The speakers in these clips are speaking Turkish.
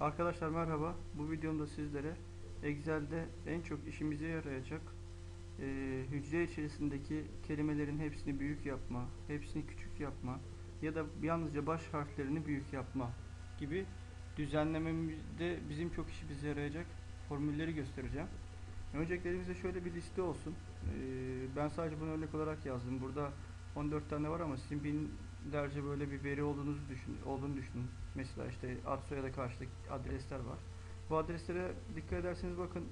Arkadaşlar merhaba. Bu videomda sizlere Excel'de en çok işimize yarayacak e, hücre içerisindeki kelimelerin hepsini büyük yapma, hepsini küçük yapma ya da yalnızca baş harflerini büyük yapma gibi düzenlememizde bizim çok işimize yarayacak formülleri göstereceğim. Öncelikle elimizde şöyle bir liste olsun. E, ben sadece bunu örnek olarak yazdım. Burada 14 tane var ama sizin binlerce böyle bir veri olduğunuzu düşün, olduğunu düşünün. Mesela işte ad soyada karşılık adresler var. Bu adreslere dikkat ederseniz bakın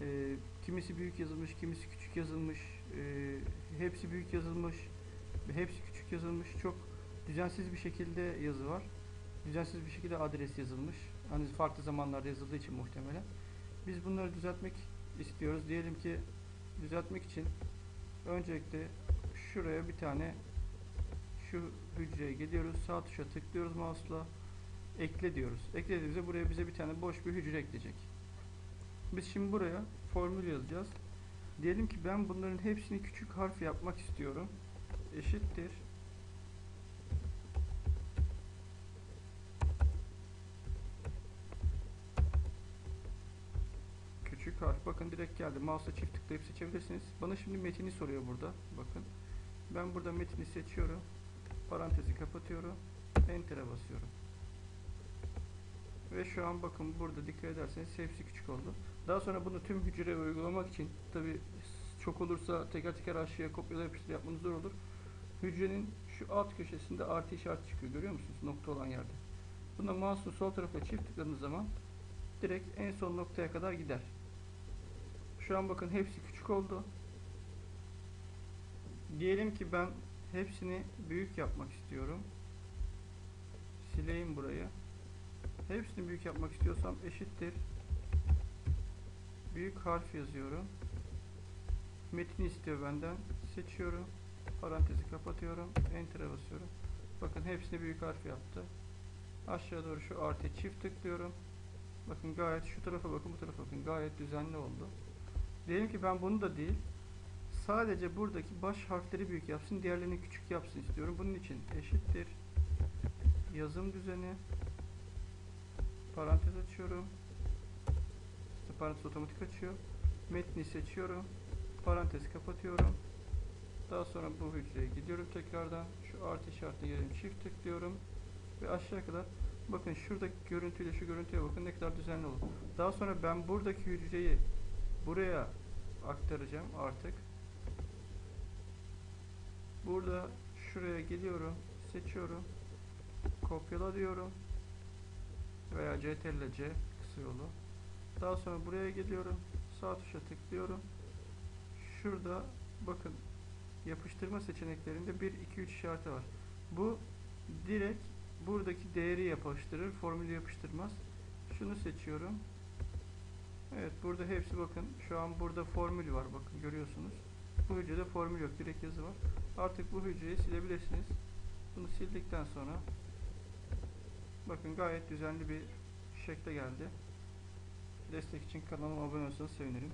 e, kimisi büyük yazılmış, kimisi küçük yazılmış, e, hepsi büyük yazılmış, hepsi küçük yazılmış. Çok düzensiz bir şekilde yazı var. Düzensiz bir şekilde adres yazılmış. Hani farklı zamanlarda yazıldığı için muhtemelen. Biz bunları düzeltmek istiyoruz. Diyelim ki düzeltmek için öncelikle şuraya bir tane şu hücreye gidiyoruz. Sağ tuşa tıklıyoruz mouse'la. Ekle diyoruz. Eklediğimizde buraya bize bir tane boş bir hücre ekleyecek. Biz şimdi buraya formül yazacağız. Diyelim ki ben bunların hepsini küçük harf yapmak istiyorum. Eşittir. Küçük harf. Bakın direkt geldi. Mouse'la çift tıklayıp seçebilirsiniz. Bana şimdi metini soruyor burada. Bakın. Ben burada metni seçiyorum. Parantezi kapatıyorum. Enter'e basıyorum. Ve şu an bakın burada dikkat ederseniz hepsi küçük oldu. Daha sonra bunu tüm hücreye uygulamak için tabi çok olursa teker teker aşağıya kopyala yapıştır yapmanız zor olur. Hücrenin şu alt köşesinde artı işareti çıkıyor. Görüyor musunuz? Nokta olan yerde. Buna mouse'un sol tarafına çift tıkladığınız zaman direkt en son noktaya kadar gider. Şu an bakın hepsi küçük oldu. Diyelim ki ben hepsini büyük yapmak istiyorum. Sileyim burayı. Hepsini büyük yapmak istiyorsam eşittir. Büyük harf yazıyorum. Metni istiyor benden. Seçiyorum. Parantezi kapatıyorum. Enter'e basıyorum. Bakın hepsini büyük harf yaptı. Aşağı doğru şu artı çift tıklıyorum. Bakın gayet şu tarafa bakın bu tarafa bakın. Gayet düzenli oldu. Diyelim ki ben bunu da değil. Sadece buradaki baş harfleri büyük yapsın. Diğerlerini küçük yapsın istiyorum. Bunun için eşittir. Yazım düzeni parantez açıyorum. İşte parantez otomatik açıyor. Metni seçiyorum. Parantez kapatıyorum. Daha sonra bu hücreye gidiyorum tekrardan. Şu artı işaretine gelin çift tıklıyorum. Ve aşağı kadar bakın şuradaki görüntüyle şu görüntüye bakın ne kadar düzenli oldu. Daha sonra ben buradaki hücreyi buraya aktaracağım artık. Burada şuraya geliyorum. Seçiyorum. Kopyala diyorum veya CTRL C kısa yolu. Daha sonra buraya geliyorum. Sağ tuşa tıklıyorum. Şurada bakın yapıştırma seçeneklerinde 1 2 3 işareti var. Bu direkt buradaki değeri yapıştırır. Formülü yapıştırmaz. Şunu seçiyorum. Evet burada hepsi bakın şu an burada formül var bakın görüyorsunuz. Bu hücrede formül yok direkt yazı var. Artık bu hücreyi silebilirsiniz. Bunu sildikten sonra Bakın gayet düzenli bir şekle geldi. Destek için kanalıma abone olursanız sevinirim.